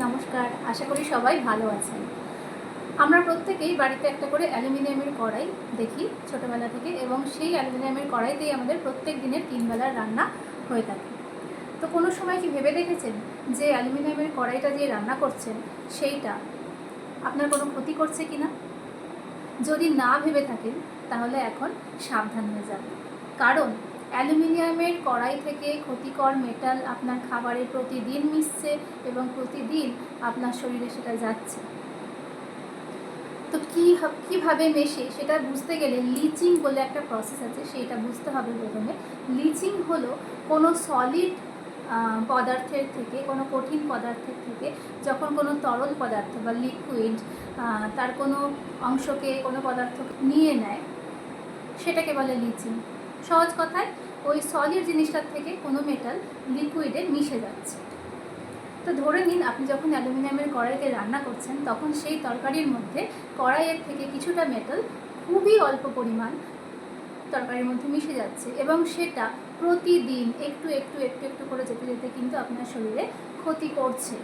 নমস্কার, আশা করি সবাই ভালো আছেন। আমরা প্রত্যেকেই বাড়িতে একটা করে অ্যালুমিনিয়ামের কড়াই দেখি ছোটোবেলা থেকে এবং সেই অ্যালুমিনিয়ামের কড়াইতেই আমাদের প্রত্যেক দিনের তিনবেলার রান্না হয়ে থাকে। তো কোনো সময় কি ভেবে দেখেছেন যে অ্যালুমিনিয়ামের কড়াইটা দিয়ে রান্না করছেন সেইটা আপনার কোনো ক্ষতি করছে কি না যদি না ভেবে থাকেন, তাহলে এখন সাবধান হয়ে যান কারণ অ্যালুমিনিয়ামের কড়াই থেকে ক্ষতিকর মেটাল আপনার খাবারে প্রতিদিন মিশছে এবং প্রতিদিন আপনার শরীরে সেটা যাচ্ছে। তো কী কীভাবে মেশে সেটা বুঝতে গেলে লিচিং বলে একটা প্রসেস আছে, সেটা বুঝতে হবে প্রথমে। লিচিং হলো কোনো সলিড পদার্থের থেকে, কোনো কঠিন পদার্থের থেকে যখন কোনো তরল পদার্থ বা লিকুইড তার কোনো অংশকে, কোনো পদার্থ নিয়ে নেয়, সেটাকে বলে লিচিং। সহজ কথায়, ওই সলিড জিনিসটার থেকে কোনো মেটাল লিকুইডে মিশে যাচ্ছে। তো ধরে নিন, আপনি যখন অ্যালুমিনিয়ামের কড়াইতে রান্না করছেন, তখন সেই তরকারির মধ্যে কড়াইয়ের থেকে কিছুটা মেটাল খুবই অল্প পরিমাণ তরকারির মধ্যে মিশে যাচ্ছে এবং সেটা প্রতিদিন একটু একটু একটু একটু করে যেতে যেতে কিন্তু আপনার শরীরে ক্ষতি করছে।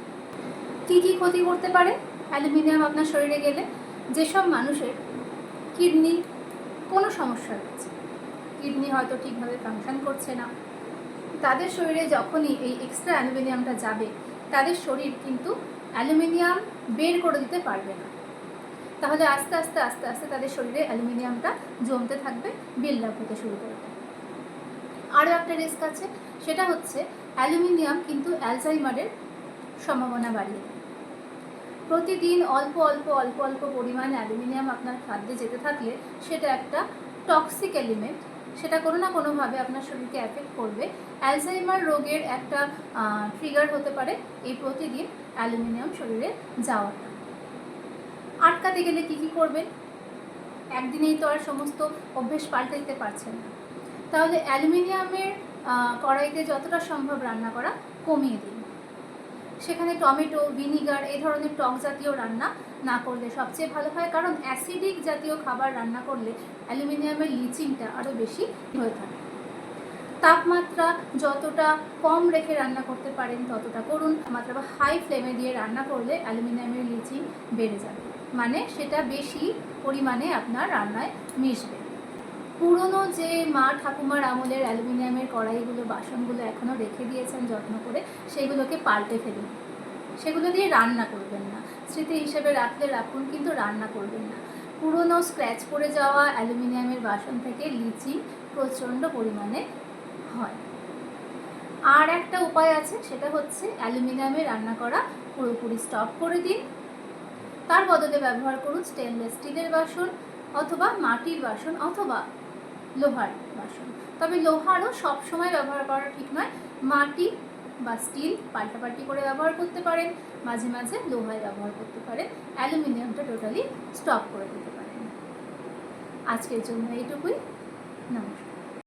কি কি ক্ষতি করতে পারে? অ্যালুমিনিয়াম আপনার শরীরে গেলে যেসব মানুষের কিডনি কোনো সমস্যা রয়েছে কিডনি হয়তো ঠিকভাবে ফাংশন করছে না। তাদের শরীরে যখনই এই এক্সট্রা অ্যালুমিনিয়ামটা যাবে, তাদের শরীর কিন্তু অ্যালুমিনিয়াম বের করে দিতে পারবে না। তাহলে আস্তে আস্তে আস্তে আস্তে তাদের শরীরে অ্যালুমিনিয়ামটা জমতে থাকবে বিল্ড আপ হতে শুরু করবে। আরও একটা রিস্ক আছে, সেটা হচ্ছে অ্যালুমিনিয়াম কিন্তু অ্যালজাইমারের সম্ভাবনা বাড়িয়ে দেয়। প্রতিদিন অল্প অল্প অল্প অল্প পরিমাণে অ্যালুমিনিয়াম আপনার খাদ্যে যেতে থাকলে সেটা একটা টক্সিক এলিমেন্ট সেটা কোনো না কোনোভাবে আপনার শরীরকে অ্যাফেক্ট করবে। অ্যালজাইমার রোগের একটা ট্রিগার হতে পারে এই প্রতিদিন অ্যালুমিনিয়াম শরীরে যাওয়াটা আটকাতে গেলে কী কী করবেন? একদিনেই তো আর সমস্ত অভ্যেস পাল্টে দিতে পারছেন না। তাহলে অ্যালুমিনিয়ামের কড়াইতে যতটা সম্ভব রান্না করা কমিয়ে দিন। সেখানে টমেটো, ভিনিগার এই ধরনের টক জাতীয় রান্না না করলে সবচেয়ে ভালো হয়। কারণ অ্যাসিডিক জাতীয় খাবার রান্না করলে অ্যালুমিনিয়ামের লিচিংটা আরও বেশি হয়ে থাকে। তাপমাত্রা যতটা কম রেখে রান্না করতে পারেন, ততটা করুন। মাত্রা বা হাই ফ্লেমে দিয়ে রান্না করলে অ্যালুমিনিয়ামের লিচিং বেড়ে যাবে। মানে সেটা বেশি পরিমাণে আপনার রান্নায় মিশবে। পুরনো যে মা ঠাকুমার আমলের অ্যালুমিনিয়ামের কড়াইগুলো, বাসনগুলো এখনও রেখে দিয়েছেন যত্ন করে, সেগুলোকে পাল্টে ফেলুন। সেগুলো দিয়ে রান্না করবেন না। স্মৃতি হিসেবে রাখলে রাখুন, কিন্তু রান্না করবেন না। পুরনো স্ক্র্যাচ পড়ে যাওয়া অ্যালুমিনিয়ামের বাসন থেকে লিচি প্রচণ্ড পরিমাণে হয়। আর একটা উপায় আছে, সেটা হচ্ছে অ্যালুমিনিয়ামে রান্না করা পুরোপুরি স্টপ করে দিন। তার বদলে ব্যবহার করুন স্টেনলেস স্টিলের বাসন অথবা মাটির বাসন অথবা লোহার বাসন। তবে লোহারও সবসময় ব্যবহার করা ঠিক নয়। মাটি বা স্টিল পাল্টাপাল্টি করে ব্যবহার করতে পারেন, মাঝে মাঝে লোহায় ব্যবহার করতে পারেন, অ্যালুমিনিয়ামটা টোটালি স্টপ করে দিতে পারেন। আজকের জন্য এইটুকুই। নমস্কার।